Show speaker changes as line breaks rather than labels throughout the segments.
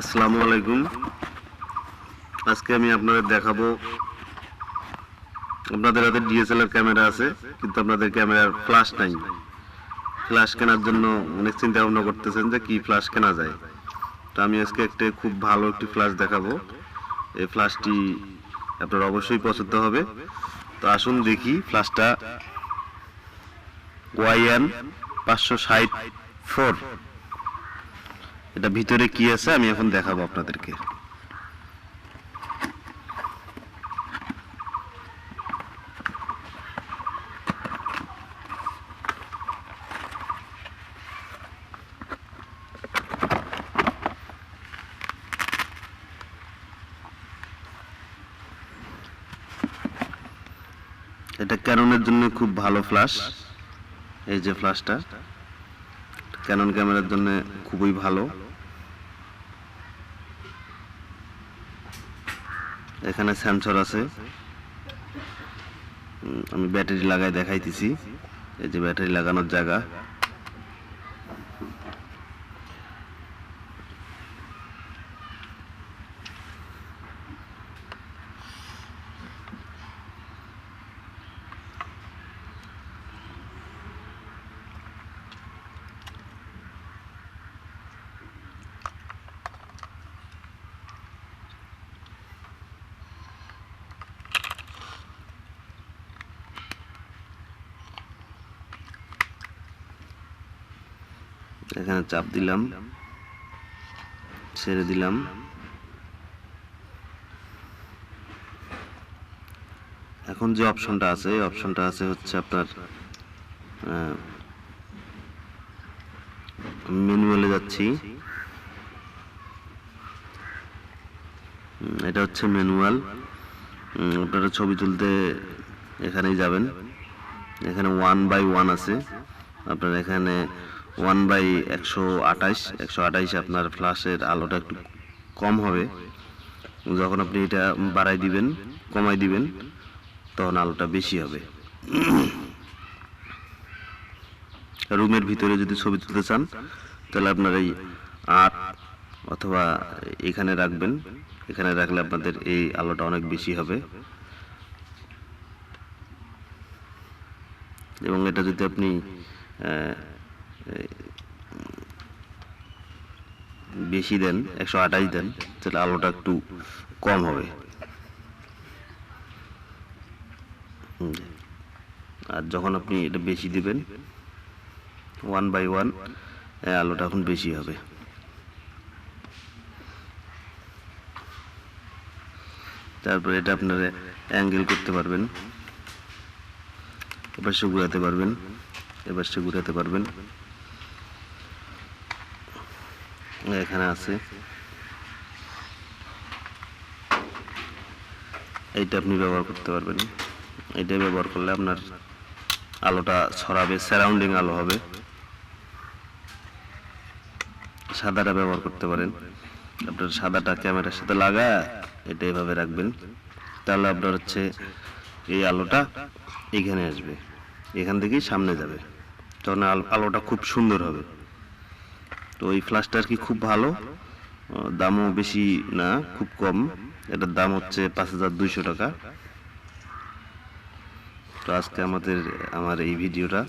আসসালামু আলাইকুম। আজকে আমি আপনাদের দেখাবো, আপনাদের হাতে ডিএসএলআর ক্যামেরা আছে, কিন্তু আপনাদের ক্যামেরার ফ্ল্যাশ নাই। ফ্ল্যাশ কেনার জন্য অনেক চিন্তা ভাবনা করতেছেন যে কি ফ্ল্যাশ কেনা যায়। তো আমি আজকে একটা খুব ভালো একটি ফ্ল্যাশ দেখাবো। এই ফ্ল্যাশটি আপনার অবশ্যই পছন্দ হবে। তো আসুন দেখি ফ্ল্যাশটা ওয়াইএন পাঁচশো ষাট ফোর এটা ভিতরে কি আছে আমি এখন দেখাবো আপনাদেরকে। এটা ক্যাননের জন্য খুব ভালো ফ্ল্যাশ এই যে ফ্ল্যাশটা ক্যানন ক্যামেরার জন্য খুবই ভালো। এখানে সেন্সর আছে। আমি ব্যাটারি লাগাই দেখাইতেছি। এই যে ব্যাটারি লাগানোর জায়গা। এখানে চাপ দিলাম, ছেড়ে দিলাম। এখন যে অপশনটা আছে, এই অপশনটা আছে হচ্ছে আপনার ম্যানুয়ালে যাচ্ছি। এটা হচ্ছে ম্যানুয়াল। আপনারা ছবি তুলতে এখানেই যাবেন। এখানে ওয়ান বাই ওয়ান আছে। আপনার এখানে ওয়ান বাই একশো আঠাইশ একশো আঠাইশ আপনার ফ্লাশের আলোটা একটু কম হবে। যখন আপনি এটা বাড়াই দিবেন, কমাই দিবেন, তখন আলোটা বেশি হবে। রুমের ভিতরে যদি ছবি তুলতে চান, তাহলে আপনার এই আট অথবা এখানে রাখবেন। এখানে রাখলে আপনাদের এই আলোটা অনেক বেশি হবে। এবং এটা যদি আপনি বেশি দেন, একশো আঠাশ দেন, তাহলে আলোটা একটু কম হবে। আর যখন আপনি এটা বেশি দিবেন ওয়ান বাই ওয়ান আলোটা এখন বেশি হবে। তারপরে এটা আপনারা অ্যাঙ্গেল করতে পারবেন এবার সে ঘুরাতে পারবেন এবার সে ঘুরাতে পারবেন। এখানে আছে। এইটা আপনি ব্যবহার করতে পারবেন। এইটা ব্যবহার করলে আপনার আলোটা ছড়াবে সারাউন্ডিং আলো হবে। সাদাটা ব্যবহার করতে পারেন। আপনার সাদাটা ক্যামেরার সাথে লাগা এটা এভাবে রাখবেন। তাহলে আপনার হচ্ছে এই আলোটা এখানে আসবে। এখান থেকেই সামনে যাবে। তখন আলো- আলোটা খুব সুন্দর হবে। তো এই ফ্ল্যাশটা আর কি খুব ভালো। দামও বেশি না, খুব কম। এটার দাম হচ্ছে পাঁচ হাজার দুইশো টাকা। তো আজকে আমাদের, আমার এই ভিডিওটা।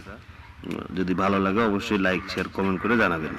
যদি ভালো লাগে অবশ্যই লাইক শেয়ার কমেন্ট করে জানাবেন।